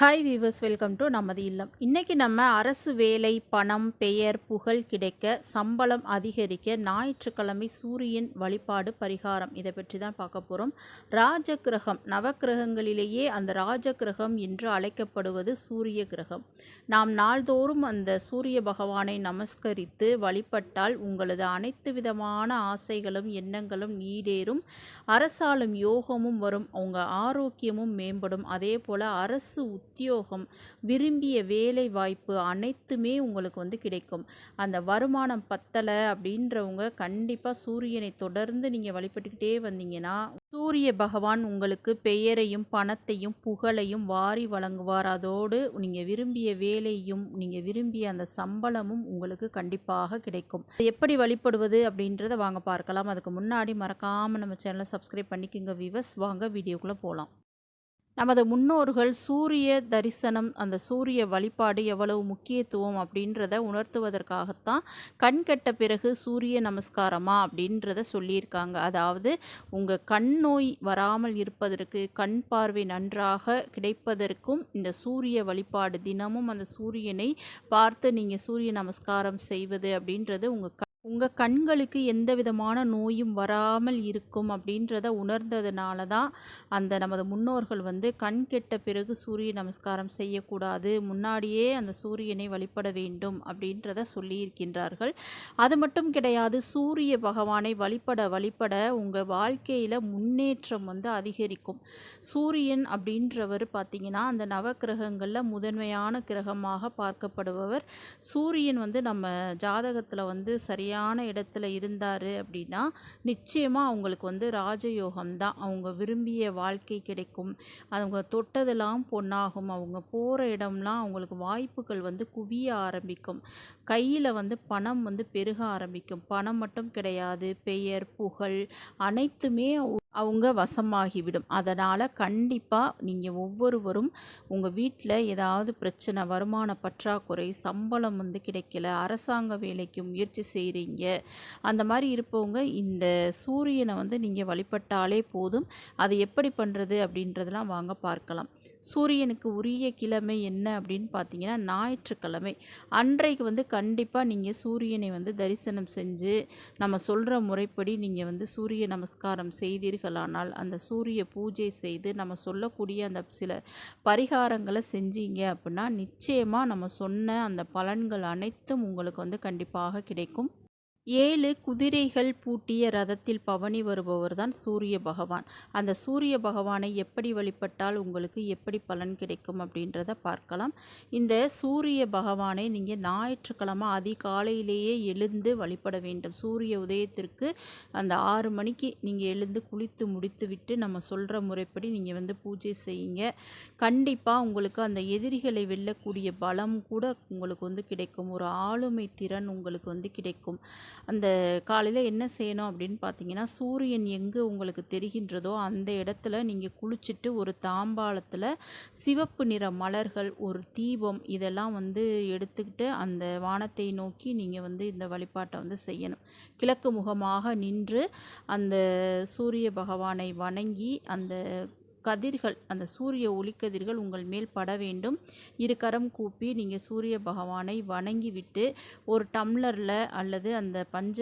Hi viewers welcome to நமது இல்லம். இன்றைக்கி நம்ம அரசு வேலை பணம் பெயர் புகழ் கிடைக்க சம்பளம் அதிகரிக்க ஞாயிற்றுக்கிழமை சூரியன் வழிபாடு பரிகாரம் இதை பற்றி தான் பார்க்க போகிறோம் ராஜகிரகம் நவக்கிரகங்களிலேயே அந்த ராஜகிரகம் என்று அழைக்கப்படுவது சூரிய கிரகம். நாம் நாள்தோறும் அந்த சூரிய பகவானை நமஸ்கரித்து வழிபட்டால் உங்களது அனைத்து விதமான ஆசைகளும் எண்ணங்களும் நீடேறும். அரசாலும் யோகமும் வரும் உங்கள் ஆரோக்கியமும் மேம்படும். அதே போல் அரசு உத்தியோகம் விரும்பிய வேலை வாய்ப்பு அனைத்துமே உங்களுக்கு வந்து கிடைக்கும். அந்த வருமானம் பத்தலை அப்படின்றவங்க கண்டிப்பாக சூரியனை தொடர்ந்து நீங்கள் வழிபட்டுக்கிட்டே வந்தீங்கன்னா சூரிய பகவான் உங்களுக்கு பெயரையும் பணத்தையும் புகழையும் வாரி வழங்குவார். அதோடு நீங்கள் விரும்பிய வேலையும் நீங்கள் விரும்பிய அந்த சம்பளமும் உங்களுக்கு கண்டிப்பாக கிடைக்கும். எப்படி வழிபடுவது அப்படின்றத வாங்க பார்க்கலாம். அதுக்கு முன்னாடி மறக்காமல் நம்ம சேனலை சப்ஸ்கிரைப் பண்ணிக்கோங்க விவஸ் வாங்க வீடியோக்குள்ளே போகலாம் நமது முன்னோர்கள் சூரிய தரிசனம் அந்த சூரிய வழிபாடு எவ்வளவு முக்கியத்துவம் அப்படின்றத உணர்த்துவதற்காகத்தான் கண் கெட்ட பிறகு சூரிய நமஸ்காரமா அப்படின்றத சொல்லியிருக்காங்க. அதாவது உங்கள் கண் நோய் வராமல் இருப்பதற்கு கண் பார்வை நன்றாக கிடைப்பதற்கும் இந்த சூரிய வழிபாடு தினமும் அந்த சூரியனை பார்த்து நீங்கள் சூரிய நமஸ்காரம் செய்வது அப்படின்றது உங்கள் உங்கள் கண்களுக்கு எந்த விதமான நோயும் வராமல் இருக்கும் அப்படின்றத உணர்ந்ததுனால தான் அந்த நமது முன்னோர்கள் வந்து கண் கெட்ட பிறகு சூரிய நமஸ்காரம் செய்யக்கூடாது முன்னாடியே அந்த சூரியனை வழிபட வேண்டும் அப்படின்றத சொல்லியிருக்கின்றார்கள். அது மட்டும் கிடையாது சூரிய பகவானை வழிபட வழிபட உங்கள் வாழ்க்கையில் முன்னேற்றம் வந்து அதிகரிக்கும். சூரியன் அப்படின்றவர் பார்த்திங்கன்னா அந்த நவக்கிரகங்களில் முதன்மையான கிரகமாக பார்க்கப்படுபவர். சூரியன் வந்து நம்ம ஜாதகத்தில் வந்து சரியாக சரியான இடத்துல இருந்தார் அப்படின்னா நிச்சயமாக அவங்களுக்கு வந்து ராஜயோகம் தான் அவங்க விரும்பிய வாழ்க்கை கிடைக்கும். அவங்க தொட்டதெல்லாம் பொண்ணாகும் அவங்க போகிற இடம்லாம் அவங்களுக்கு வாய்ப்புகள் வந்து குவிய ஆரம்பிக்கும். கையில் வந்து பணம் வந்து பெருக ஆரம்பிக்கும். பணம் மட்டும் கிடையாது. பெயர் புகழ் அனைத்துமே அவங்க வசமாகிவிடும். அதனால் கண்டிப்பாக நீங்கள் ஒவ்வொருவரும் உங்கள் வீட்டில் ஏதாவது பிரச்சனை வருமான பற்றாக்குறை சம்பளம் வந்து கிடைக்கல அரசாங்க வேலைக்கு முயற்சி செய்கிறீங்க அந்த மாதிரி இருப்பவங்க இந்த சூரியனை வந்து நீங்கள் வழிபட்டாலே போதும். அதை எப்படி பண்ணுறது அப்படின்றதெல்லாம் வாங்க பார்க்கலாம். சூரியனுக்கு உரிய கிழமை என்ன அப்படின்னு பார்த்தீங்கன்னா ஞாயிற்றுக்கிழமை. அன்றைக்கு வந்து கண்டிப்பாக நீங்கள் சூரியனை வந்து தரிசனம் செஞ்சு நம்ம சொல்கிற முறைப்படி நீங்கள் வந்து சூரிய நமஸ்காரம் செய்தீர்களானால் அந்த சூரிய பூஜை செய்து நம்ம சொல்லக்கூடிய அந்த சில பரிகாரங்களை செஞ்சீங்க அப்படின்னா நிச்சயமாக நம்ம சொன்ன அந்த பலன்கள் அனைத்தும் உங்களுக்கு வந்து கண்டிப்பாக கிடைக்கும். ஏழு குதிரைகள் பூட்டிய ரதத்தில் பவனி வருபவர் தான் சூரிய பகவான். அந்த சூரிய பகவானை எப்படி வழிபட்டால் உங்களுக்கு எப்படி பலன் கிடைக்கும் அப்படின்றத பார்க்கலாம். இந்த சூரிய பகவானை நீங்கள் ஞாயிற்றுக்கிழமை அதிகாலையிலேயே எழுந்து வழிபட வேண்டும். சூரிய உதயத்திற்கு அந்த ஆறு மணிக்கு நீங்கள் எழுந்து குளித்து முடித்து விட்டு நம்ம சொல்கிற முறைப்படி நீங்கள் வந்து பூஜை செய்யுங்க. கண்டிப்பாக உங்களுக்கு அந்த எதிரிகளை வெல்லக்கூடிய பலம் கூட உங்களுக்கு வந்து கிடைக்கும். ஒரு ஆளுமை திறன் உங்களுக்கு வந்து கிடைக்கும். அந்த காலையில் என்ன செய்யணும் அப்படின்னு பார்த்தீங்கன்னா சூரியன் எங்கே உங்களுக்கு தெரிகின்றதோ அந்த இடத்துல நீங்கள் குளிச்சுட்டு ஒரு தாம்பாளத்தில் சிவப்பு நிற மலர்கள் ஒரு தீபம் இதெல்லாம் வந்து எடுத்துக்கிட்டு அந்த வானத்தை நோக்கி நீங்கள் வந்து இந்த வழிபாட்டை வந்து செய்யணும். கிழக்கு முகமாக நின்று அந்த சூரிய பகவானை வணங்கி அந்த கதிர்கள் அந்த சூரிய ஒளிக்கதிர்கள் உங்கள் மேல் பட வேண்டும். இரு கரம் கூப்பி நீங்கள் சூரிய பகவானை வணங்கி விட்டு ஒரு டம்ளரில் அல்லது அந்த பஞ்ச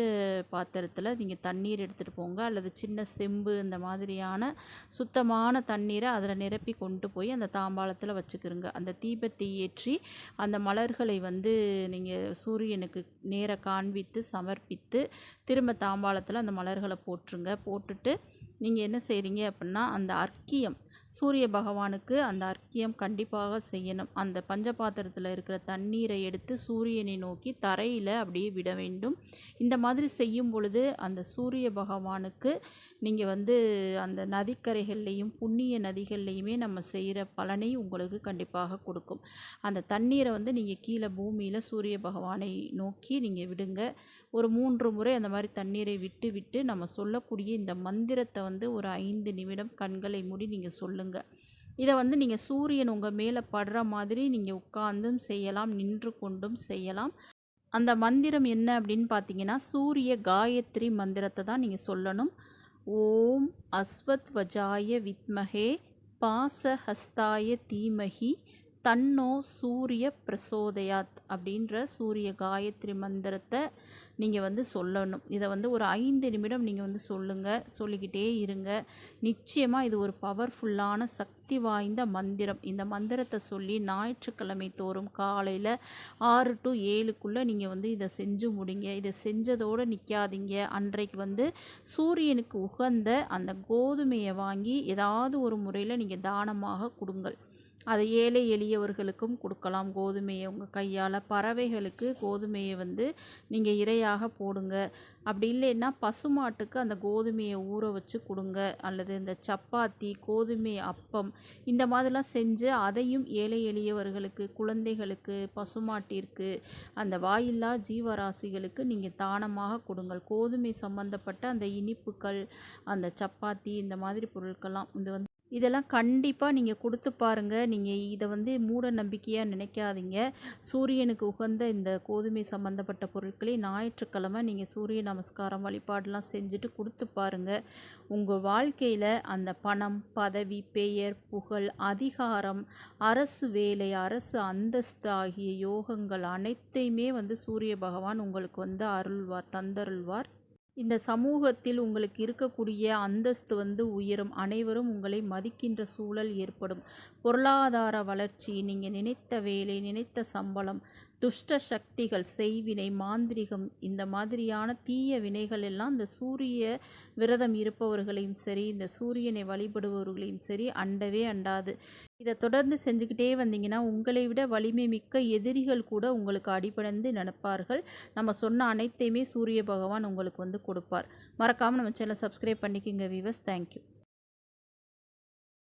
பாத்திரத்தில் நீங்கள் தண்ணீர் எடுத்துகிட்டு போங்க. அல்லது சின்ன செம்பு இந்த மாதிரியான சுத்தமான தண்ணீரை அதில் நிரப்பி கொண்டு போய் அந்த தாம்பாளத்தில் வச்சுக்கிறோங்க அந்த தீபத்தை ஏற்றி அந்த மலர்களை வந்து நீங்கள் சூரியனுக்கு நேர காண்பித்து சமர்ப்பித்து திரும்ப தாம்பாளத்தில் அந்த மலர்களை போட்டுருங்க போட்டுட்டு நீங்கள் என்ன செய்கிறீங்க அப்படின்னா அந்த அர்க்கியம் சூரிய பகவானுக்கு அந்த அர்க்கியம் கண்டிப்பாக செய்யணும். அந்த பஞ்சபாத்திரத்தில் இருக்கிற தண்ணீரை எடுத்து சூரியனை நோக்கி தரையில் அப்படியே விட வேண்டும். இந்த மாதிரி செய்யும் பொழுது அந்த சூரிய பகவானுக்கு நீங்கள் வந்து அந்த நதிக்கரைகள்லேயும் புண்ணிய நதிகள்லேயுமே நம்ம செய்கிற பலனை உங்களுக்கு கண்டிப்பாக கொடுக்கும். அந்த தண்ணீரை வந்து நீங்கள் கீழே பூமியில் சூரிய பகவானை நோக்கி நீங்கள் விடுங்க. ஒரு மூன்று முறை அந்த மாதிரி தண்ணீரை விட்டு விட்டு நம்ம சொல்லக்கூடிய இந்த மந்திரத்தை வந்து ஒரு ஐந்து நிமிடம் கண்களை மூடி நீங்கள் சொல்லுங்கள் இதை வந்து நீங்கள் சூரியன் உங்கள் மேலே படுற மாதிரி நீங்கள் உட்கார்ந்தும் செய்யலாம் நின்று கொண்டும் செய்யலாம். அந்த மந்திரம் என்ன அப்படின்னு பார்த்தீங்கன்னா சூரிய காயத்ரி மந்திரத்தை தான் நீங்கள் சொல்லணும். ஓம் அஸ்வத் வஜாய வித்மகே பாசஹஸ்தாய தீமகி தன்னோ சூரிய பிரசோதயாத் அப்படின்ற சூரிய காயத்ரி மந்திரத்தை நீங்கள் வந்து சொல்லணும். இதை வந்து ஒரு ஐந்து நிமிடம் நீங்கள் வந்து சொல்லுங்கள் சொல்லிக்கிட்டே இருங்க. நிச்சயமாக இது ஒரு பவர்ஃபுல்லான சக்தி வாய்ந்த மந்திரம். இந்த மந்திரத்தை சொல்லி ஞாயிற்றுக்கிழமை தோறும் காலையில் ஆறு டு ஏழுக்குள்ளே நீங்கள் வந்து இதை செஞ்சு முடிங்க. இதை செஞ்சதோடு நிற்காதீங்க அன்றைக்கு வந்து சூரியனுக்கு உகந்த அந்த கோதுமையை வாங்கி ஏதாவது ஒரு முறையில் நீங்கள் தானமாக கொடுங்கள். அதை ஏழை எளியவர்களுக்கும் கொடுக்கலாம். கோதுமையை உங்கள் கையால் பறவைகளுக்கு கோதுமையை வந்து நீங்கள் இரையாக போடுங்க. அப்படி இல்லைன்னா பசுமாட்டுக்கு அந்த கோதுமையை ஊற வச்சு கொடுங்க. அல்லது இந்த சப்பாத்தி கோதுமை அப்பம் இந்த மாதிரிலாம் செஞ்சு அதையும் ஏழை எளியவர்களுக்கு குழந்தைகளுக்கு பசுமாட்டிற்கு அந்த வாயில்லா ஜீவராசிகளுக்கு நீங்கள் தானமாக கொடுங்கள். கோதுமை சம்பந்தப்பட்ட அந்த இனிப்புகள் அந்த சப்பாத்தி இந்த மாதிரி பொருட்கள்லாம் இது வந்து இதெல்லாம் கண்டிப்பாக நீங்கள் கொடுத்து பாருங்கள் நீங்கள் இதை வந்து மூட நம்பிக்கையாக நினைக்காதீங்க. சூரியனுக்கு உகந்த இந்த கோதுமை சம்மந்தப்பட்ட பொருட்களை ஞாயிற்றுக்கிழமை நீங்கள் சூரிய நமஸ்காரம் வழிபாடெலாம் செஞ்சுட்டு கொடுத்து பாருங்கள் உங்கள் வாழ்க்கையில் அந்த பணம் பதவி பெயர் புகழ் அதிகாரம் அரசு வேலை அரசு அந்தஸ்து ஆகிய யோகங்கள் அனைத்தையுமே வந்து சூரிய பகவான் உங்களுக்கு வந்து அருள்வார் தந்தருள்வார். இந்த சமூகத்தில் உங்களுக்கு இருக்கக்கூடிய அந்தஸ்து வந்து உயரும். அனைவரும் உங்களை மதிக்கின்ற சூழல் ஏற்படும். பொருளாதார வளர்ச்சி நீங்கள் நினைத்த வேலை நினைத்த சம்பளம் துஷ்ட சக்திகள் செய்வினை மாந்திரிகம் இந்த மாதிரியான தீய வினைகள் எல்லாம் இந்த சூரிய விரதம் இருப்பவர்களையும் சரி இந்த சூரியனை வழிபடுபவர்களையும் சரி அண்டவே அண்டாது. இதை தொடர்ந்து செஞ்சுக்கிட்டே வந்தீங்கன்னா உங்களை விட வலிமை மிக்க எதிரிகள் கூட உங்களுக்கு அடிபடந்து நினைப்பார்கள். நம்ம சொன்ன அனைத்தையுமே சூரிய பகவான் உங்களுக்கு வந்து கொடுப்பார். மறக்காமல் நம்ம சேனலை சப்ஸ்கிரைப் பண்ணிக்கோங்க விவஸ் தேங்க்யூ